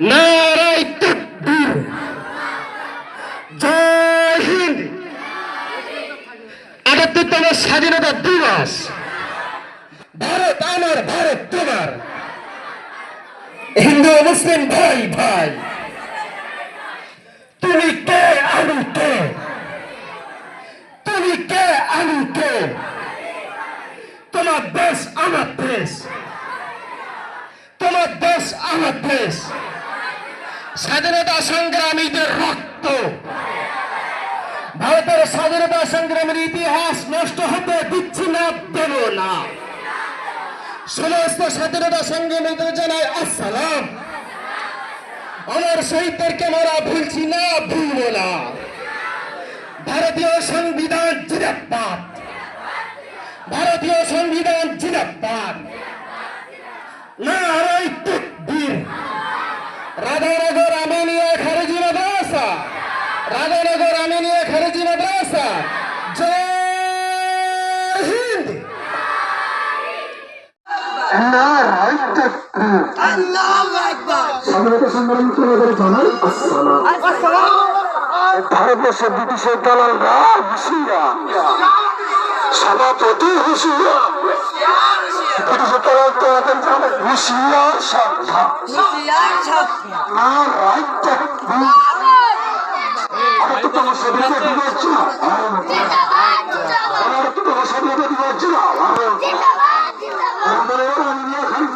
নারাই তকবীর জয় হিন্দ। আটাত্তরতম স্বাধীনতা দিবস। ভারত আমার, ভারত তোমার। হিন্দু, মুসলিম, ভাই ভাই। তুমি কে, আমি কে? তুমি কে, আমি কে? তোমার দেশ, আমার দেশ। তোমার দেশ, আমার দেশ। স্বাধীনতা সংগ্রামীদের রক্ত। ভারতের স্বাধীনতা সংগ্রামের ইতিহাস নষ্ট হতে দিচ্ছি না দেব না। সমস্ত স্বাধীনতা সংগ্রামীদের জানাই আসসালাম। আমার শহীদদেরকে আমরা ভুলছি না, ভুলব না। ভারতীয় সংবিধান জিরাবাদ ভারতীয় সংবিধান আমিনিয়া খারেজি মাদ্রাসা রাধানগর আমিনিয়া খারেজি মাদ্রাসা। জয় হিন্দ। ভারতবর্ষের ব্রিটিশের দালালরা হুশিয়া সভাপতি হুশিয়া ব্রিটিশের দালাল তোমাদের জানাই হুশিয়া সাবধান নারাই তকবীর আমার তো তোমার স্বাধীনতা দিবস ছিল আমার তো তোমার স্বাধীনতা দিবস ছিল আমাদের ইন্ডিয়া খারিজি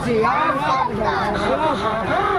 ব্রিটিশের দালালরা হুশিয়ার সাবধান হুশিয়ার সাবধান